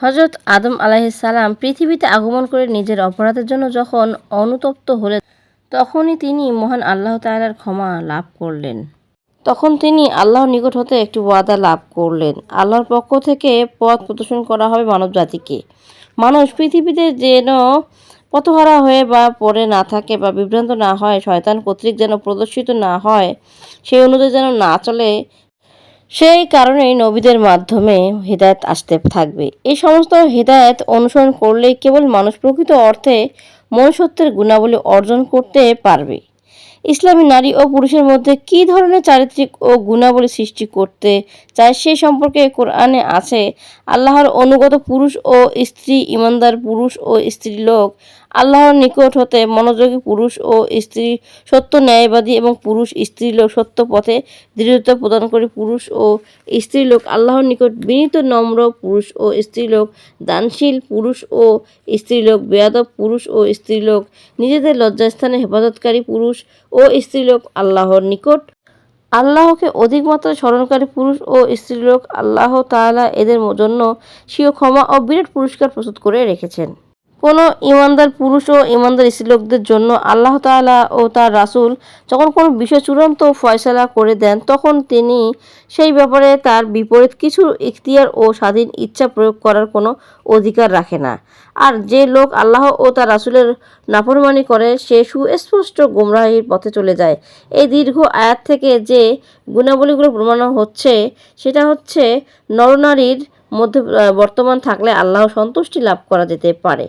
হজরত আদম আলাইসালাম পৃথিবীতে আগমন করে নিজের অপরাধের জন্য যখন অনুতপ্ত হলেন, তখনই তিনি মহান আল্লাহ তাআলার ক্ষমা লাভ করলেন। তখন তিনি আল্লাহর নিকট হতে একটি ওয়াদা লাভ করলেন। আল্লাহর পক্ষ থেকে পথ প্রদর্শন করা হবে মানব জাতিকে মানুষ পৃথিবীতে যেন পথহারা হয়ে বা পড়ে না থাকে বা বিভ্রান্ত না হয়, শয়তান কর্তৃক যেন প্রদর্শিত না হয়, সেই অনুযায়ী যেন না চলে সেই কারণেই নবীদের মাধ্যমে হৃদায়ত আসতে থাকবে। এই সমস্ত হৃদায়ত অনুসরণ করলেই কেবল মানুষ প্রকৃত অর্থে মনুষ্যত্বের গুণাবলী অর্জন করতে পারবে। ইসলামী নারী ও পুরুষের মধ্যে কী ধরনের চারিত্রিক ও গুণাবলী সৃষ্টি করতে চায় সে সম্পর্কে কোরআনে আছে, আল্লাহর অনুগত পুরুষ ও স্ত্রী, ইমানদার পুরুষ ও স্ত্রী লোক আল্লাহর নিকট হতে মনোযোগী পুরুষ ও স্ত্রী সত্য ন্যায়বাদী এবং পুরুষ স্ত্রী লোক সত্য পথে দৃঢ়তা প্রদানকারী পুরুষ ও স্ত্রী লোক আল্লাহর নিকট বিনীত নম্র পুরুষ ও স্ত্রী লোক দানশীল পুরুষ ও স্ত্রী লোক বেয়াদব পুরুষ ও স্ত্রী লোক নিজেদের লজ্জাস্থানে হেফাজতকারী পুরুষ ও স্ত্রীলোক আল্লাহর নিকট। আল্লাহকে অধিক মাত্রায় স্মরণকারী পুরুষ ও স্ত্রীলোক আল্লাহ তাআলা এদের জন্য স্বীয় ক্ষমা ও বিরাট পুরস্কার প্রস্তুত করে রেখেছেন। কোনো ইমানদার পুরুষ ও ইমানদার স্ত্রীলোকদের জন্য আল্লাহ তালা ও তার রাসূল যখন কোনো বিষয় চূড়ান্ত ফয়সালা করে দেন, তখন তিনি সেই ব্যাপারে তার বিপরীত কিছু ইখতিয়ার ও স্বাধীন ইচ্ছা প্রয়োগ করার কোনো অধিকার রাখে না। আর যে লোক আল্লাহ ও তার রাসূলের নাফরমানি করে, সে সুস্পষ্ট গুমরাহির পথে চলে যায়। এই দীর্ঘ আয়াত থেকে যে গুণাবলীগুলো প্রমাণ হচ্ছে, সেটা হচ্ছে নরনারীর মধ্যে বর্তমান থাকলে আল্লাহ সন্তুষ্টি লাভ করা যেতে পারে।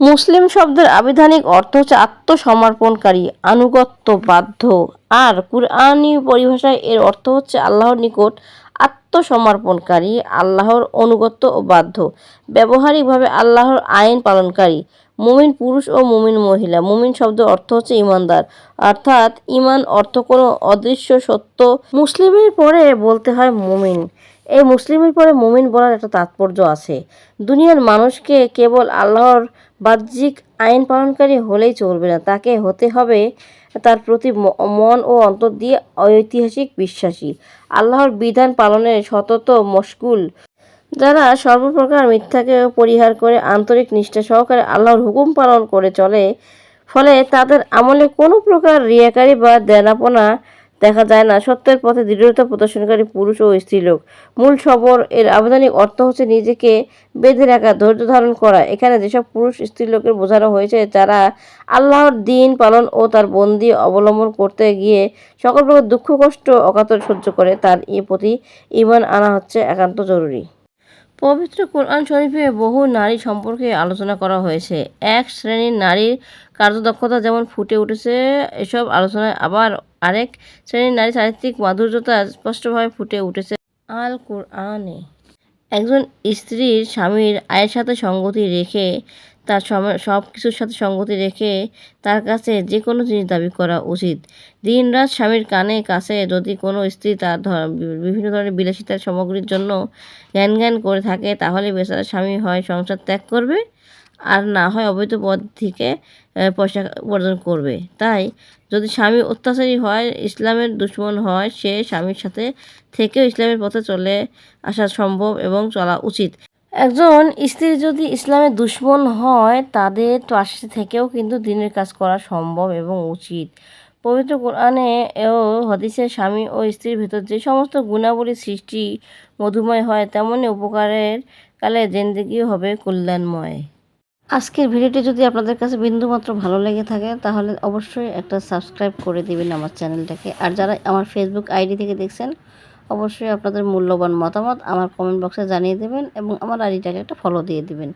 মুসলিম শব্দের আবিধানিক অর্থ হচ্ছে আত্মসমর্পণকারী আনুগত্য বাধ্য। আর কুরআনী পরিভাষায় এর অর্থ হচ্ছে আল্লাহর নিকট আত্মসমর্পণকারী, আল্লাহর অনুগত্য ও বাধ্য, ব্যবহারিকভাবে আল্লাহর আইন পালনকারী, মুমিন পুরুষ ও মুমিন মহিলা। মুমিন শব্দের অর্থ হচ্ছে ইমানদার। অর্থাৎ ইমান অর্থ কোনো অদৃশ্য সত্য। মুসলিমের পরে বলতে হয় মুমিন। এই মুসলিমের পরে মুমিন বলার একটা তাৎপর্য আছে। দুনিয়ার মানুষকে কেবল আল্লাহর বাহ্যিক আইন পালনকারী হলেই চলবে না। তাকে হতে হবে তার প্রতি মন ও অন্তর দিয়ে ঐতিহাসিক বিশ্বাসী। আল্লাহর বিধান পালনের সতত, মশগুল। যারা সর্বপ্রকার মিথ্যাকে পরিহার করে আন্তরিক নিষ্ঠা সহকারে আল্লাহর হুকুম পালন করে চলে, ফলে তাদের আমলে কোনো প্রকার রিয়াকারী বা দেনাপনা দেখা যায় না। সত্যের পথে দৃঢ়তা প্রদর্শনকারী পুরুষ ও স্ত্রীলোক মূল সবর এর আবেদনিক অর্থ হচ্ছে নিজেকে বেঁধে রাখা, ধৈর্য ধারণ করা। এখানে যেসব পুরুষ স্ত্রীলোকের বোঝানো হয়েছে যারা আল্লাহর দিন পালন ও তার বন্দি অবলম্বন করতে গিয়ে সকল প্রকার দুঃখ, কষ্ট, অকাতর সহ্য করে, তার এ প্রতি ইমান আনা হচ্ছে একান্ত জরুরি। পবিত্র কোরআন শরীফে বহু নারী সম্পর্কে আলোচনা করা হয়েছে। এক শ্রেণির নারীর কার্যদক্ষতা যেমন ফুটে উঠেছে, এসব আলোচনায় আবার আরেক শ্রেণির নারী চারিত্রিক মাধুর্যতা স্পষ্টভাবে ফুটে উঠেছে আল কোরআনে একজন স্ত্রীর স্বামীর আয়ের সাথে সঙ্গতি রেখে তার সব কিছুর সাথে সঙ্গতি রেখে তার কাছে যে কোনো জিনিস দাবি করা উচিত। দিনরাত স্বামীর কানে কাছে যদি কোনো স্ত্রী তার বিভিন্ন ধরনের বিলাসিতার সামগ্রীর জন্য জ্ঞান জ্ঞান করে থাকে, তাহলে বেচারা স্বামী হয় সংসার ত্যাগ করবে, আর না হয় অবৈধ পথ থেকে পয়সা উপার্জন করবে। তাই যদি স্বামী অত্যাচারী হয়, ইসলামের দুশ্মন হয়, সে স্বামীর সাথে থেকেও ইসলামের পথে চলে আসা সম্ভব এবং চলা উচিত। একজন স্ত্রী যদি ইসলামের দুশ্মন হয়, তাদের পাশে থেকেও কিন্তু দিনের কাজ করা সম্ভব এবং উচিত। পবিত্র কোরআনে ও হদিসে স্বামী ও স্ত্রীর ভেতর যে সমস্ত গুণাবলী সৃষ্টি মধুময় হয়, তেমনি উপকারের কালে জেন্দিগিও হবে কল্যাণময়। আজকের ভিডিওটি যদি আপনাদের কাছে বিন্দুমাত্র ভালো লেগে থাকে, তাহলে অবশ্যই একটা সাবস্ক্রাইব করে দেবেন আমার চ্যানেলটাকে। আর যারা আমার ফেসবুক আইডি থেকে দেখছেন, অবশ্যই আপনাদের মূল্যবান মতামত আমার কমেন্ট বক্সে জানিয়ে দেবেন এবং আমার আইডিটাকে একটা ফলো দিয়ে দেবেন।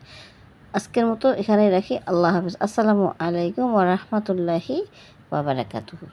আজকের মতো এখানেই রাখি। আল্লাহ হাফিজ। আসসালামু আলাইকুম ওরহমতুল্লাহি রাহমাতুল্লাহি ওয়া বারাকাতুহু।